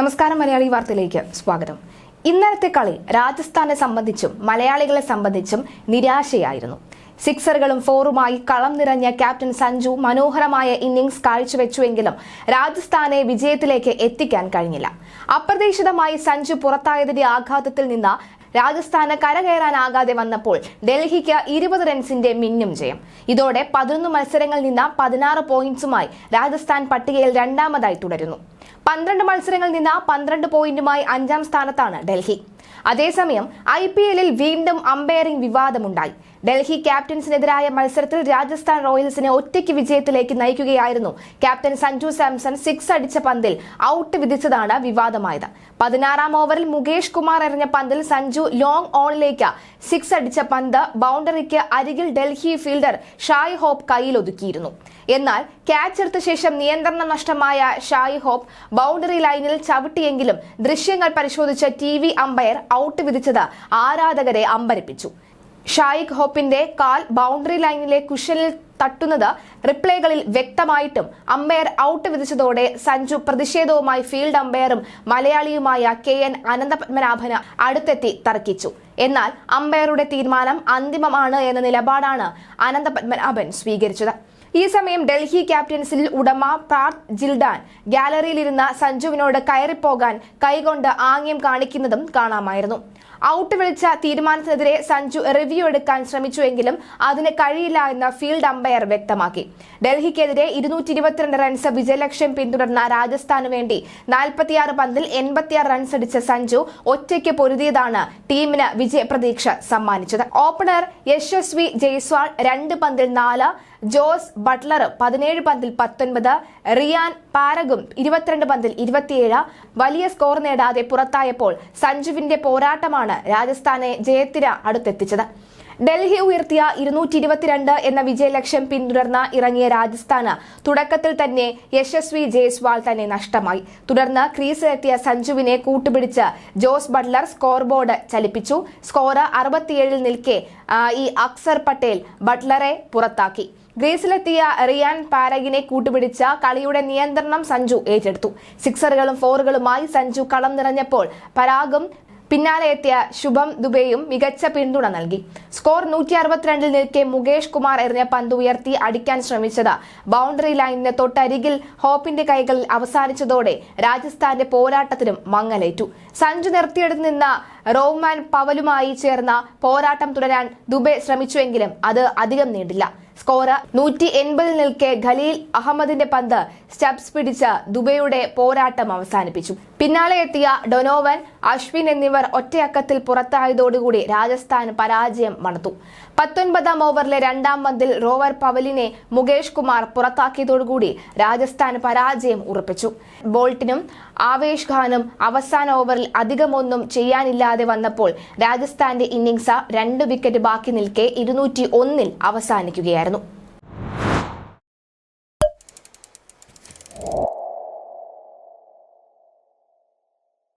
നമസ്കാരം മലയാളി വാർത്തയിലേക്ക് സ്വാഗതം. ഇന്നലത്തെ കളി രാജസ്ഥാനെ സംബന്ധിച്ചും മലയാളികളെ സംബന്ധിച്ചും നിരാശയായിരുന്നു. സിക്സറുകളും ഫോറുമായി കളം നിറഞ്ഞ ക്യാപ്റ്റൻ സഞ്ജു മനോഹരമായ ഇന്നിംഗ്സ് കാഴ്ചവെച്ചുവെങ്കിലും രാജസ്ഥാനെ വിജയത്തിലേക്ക് എത്തിക്കാൻ കഴിഞ്ഞില്ല. അപ്രതീക്ഷിതമായി സഞ്ജു പുറത്തായതിന്റെ ആഘാതത്തിൽ നിന്ന് രാജസ്ഥാന് കരകയറാനാകാതെ വന്നപ്പോൾ ഡൽഹിക്ക് ഇരുപത് റൺസിന്റെ മിന്നും ജയം. ഇതോടെ പതിനൊന്ന് മത്സരങ്ങളിൽ നിന്ന് പതിനാറ് പോയിന്റ്സുമായി രാജസ്ഥാൻ പട്ടികയിൽ രണ്ടാമതായി തുടരുന്നു. പന്ത്രണ്ട് മത്സരങ്ങളിൽ നിന്ന് പന്ത്രണ്ട് പോയിന്റുമായി അഞ്ചാം സ്ഥാനത്താണ് ഡൽഹി. അതേസമയം ഐ പി എല്ലിൽ വീണ്ടും അമ്പയറിംഗ് വിവാദമുണ്ടായി. ഡൽഹി ക്യാപ്റ്റൻസിനെതിരായ മത്സരത്തിൽ രാജസ്ഥാൻ റോയൽസിനെ ഒറ്റയ്ക്ക് വിജയത്തിലേക്ക് നയിക്കുകയായിരുന്നു. ക്യാപ്റ്റൻ സഞ്ജു സാംസൺ സിക്സ് അടിച്ച പന്തിൽ ഔട്ട് വിധിച്ചതാണ് വിവാദമായത്. പതിനാറാം ഓവറിൽ മുകേഷ് കുമാർ എറിഞ്ഞ പന്തിൽ സഞ്ജു ലോങ് ഓണിലേക്ക് സിക്സ് അടിച്ച പന്ത് ബൗണ്ടറിക്ക് അരികിൽ ഡൽഹി ഫീൽഡർ ഷായ് ഹോപ്പ് കയ്യിലൊതുക്കിയിരുന്നു. എന്നാൽ ക്യാച്ച് എടുത്ത ശേഷം നിയന്ത്രണം നഷ്ടമായ ഷായ് ഹോപ്പ് ബൗണ്ടറി ലൈനിൽ ചവിട്ടിയെങ്കിലും ദൃശ്യങ്ങൾ പരിശോധിച്ച ടി വി അമ്പയർ ഔട്ട് വിധിച്ചത് ആരാധകരെ അമ്പരിപ്പിച്ചു. ഷായിഖ് ഹോപ്പിന്റെ കാൽ ബൗണ്ടറി ലൈനിലെ കുഷനിൽ തട്ടുന്നത് റിപ്ലൈകളിൽ വ്യക്തമായിട്ടും അമ്പയർ ഔട്ട് വിധിച്ചതോടെ സഞ്ജു പ്രതിഷേധവുമായി ഫീൽഡ് അമ്പയറും മലയാളിയുമായ കെ എൻ അനന്തപത്മനാഭന് അടുത്തെത്തി തർക്കിച്ചു. എന്നാൽ അമ്പയറുടെ തീരുമാനം അന്തിമമാണ് എന്ന നിലപാടാണ് അനന്തപത്മനാഭൻ സ്വീകരിച്ചത്. ഈ സമയം ഡൽഹി ക്യാപ്റ്റൻസിൽ ഉടമ പാർത്ത് ജിൽഡാൻ ഗാലറിയിലിരുന്ന സഞ്ജുവിനോട് കയറിപ്പോകാൻ കൈകൊണ്ട് ആംഗ്യം കാണിക്കുന്നതും കാണാമായിരുന്നു. ഔട്ട് വിളിച്ച തീരുമാനത്തിനെതിരെ സഞ്ജു റിവ്യൂ എടുക്കാൻ ശ്രമിച്ചുവെങ്കിലും അതിന് കഴിയില്ല എന്ന് ഫീൽഡ് അമ്പയർ വ്യക്തമാക്കി. ഡൽഹിക്കെതിരെ ഇരുന്നൂറ്റി ഇരുപത്തിരണ്ട് റൺസ് വിജയലക്ഷ്യം പിന്തുടർന്ന രാജസ്ഥാനു വേണ്ടി നാൽപ്പത്തിയാറ് പന്തിൽ എൺപത്തിയാറ് റൺസ് അടിച്ച സഞ്ജു ഒറ്റയ്ക്ക് പൊരുതിയതാണ് ടീമിന് വിജയപ്രതീക്ഷ സമ്മാനിച്ചത്. ഓപ്പണർ യശസ്വി ജയ്സ്വാൾ രണ്ട് പന്തിൽ നാല് ജോസ് ബട്ട്ലർ പതിനേഴ് പന്തിൽ പത്തൊൻപത് റിയാൻ പാരഗും ഇരുപത്തിരണ്ട് പന്തിൽ ഇരുപത്തിയേഴ്. വലിയ സ്കോർ നേടാതെ പുറത്തായപ്പോൾ സഞ്ജുവിന്റെ പോരാട്ടമാണ് രാജസ്ഥാനെ ജയത്തിന് അടുത്തെത്തിച്ചത്. ഡൽഹി ഉയർത്തിയ ഇരുന്നൂറ്റി ഇരുപത്തിരണ്ട് എന്ന വിജയലക്ഷ്യം പിന്തുടർന്ന ഇറങ്ങിയ രാജസ്ഥാന് തുടക്കത്തിൽ തന്നെ യശസ്വി ജയ്സ്വാൾ തന്നെ നഷ്ടമായി. തുടർന്ന് ക്രീസിലെത്തിയ സഞ്ജുവിനെ കൂട്ടുപിടിച്ച് ജോസ് ബട്ട്ലർ സ്കോർ ബോർഡ് ചലിപ്പിച്ചു. സ്കോർ അറുപത്തിയേഴിൽ നിൽക്കെ ഈ അക്സർ പട്ടേൽ ബട്ട്ലറെ പുറത്താക്കി. ഗ്രീസിലെത്തിയ റിയാൻ പാരഗിനെ കൂട്ടുപിടിച്ച കളിയുടെ നിയന്ത്രണം സഞ്ജു ഏറ്റെടുത്തു. സിക്സറുകളും ഫോറുകളുമായി സഞ്ജു കളം നിറഞ്ഞപ്പോൾ പരാഗും പിന്നാലെ എത്തിയ ശുഭം ദുബെയും മികച്ച പിന്തുണ നൽകി. സ്കോർ നൂറ്റി അറുപത്തിരണ്ടിൽ നിൽക്കെ മുകേഷ് കുമാർ എറിഞ്ഞ പന്ത് ഉയർത്തി അടിക്കാൻ ശ്രമിച്ചത്. ബൗണ്ടറി ലൈനിന് തൊട്ടരികിൽ ഹോപ്പിന്റെ കൈകളിൽ അവസാനിച്ചതോടെ രാജസ്ഥാന്റെ പോരാട്ടത്തിനും മങ്ങലേറ്റു. സഞ്ജു നിർത്തിയെടുത്ത് നിന്ന റോമാൻ പവലുമായി ചേർന്ന പോരാട്ടം തുടരാൻ ദുബെ ശ്രമിച്ചുവെങ്കിലും അത് അധികം നീണ്ടില്ല. സ്കോർ നൂറ്റി എൺപതിൽ നിൽക്കെ ഖലീൽ അഹമ്മദിന്റെ പന്ത് സ്റ്റെപ്സ് പിടിച്ച് ദുബൈയുടെ പോരാട്ടം അവസാനിപ്പിച്ചു. പിന്നാലെ എത്തിയ ഡൊനോവൻ അശ്വിൻ എന്നിവർ ഒറ്റയക്കത്തിൽ പുറത്തായതോടുകൂടി രാജസ്ഥാൻ പരാജയം മണത്തു. പത്തൊൻപതാം ഓവറിലെ രണ്ടാം പന്തിൽ റോവർ പവലിനെ മുകേഷ് കുമാർ പുറത്താക്കിയതോടുകൂടി രാജസ്ഥാൻ പരാജയം ഉറപ്പിച്ചു. ബോൾട്ടിനും ആവേശ് ഖാനും അവസാന ഓവറിൽ അധികമൊന്നും ചെയ്യാനില്ലാതെ വന്നപ്പോൾ രാജസ്ഥാന്റെ ഇന്നിംഗ്സ് രണ്ട് വിക്കറ്റ് ബാക്കി നിൽക്കെ ഇരുന്നൂറ്റി ഒന്നിൽ അവസാനിക്കുകയായിരുന്നു.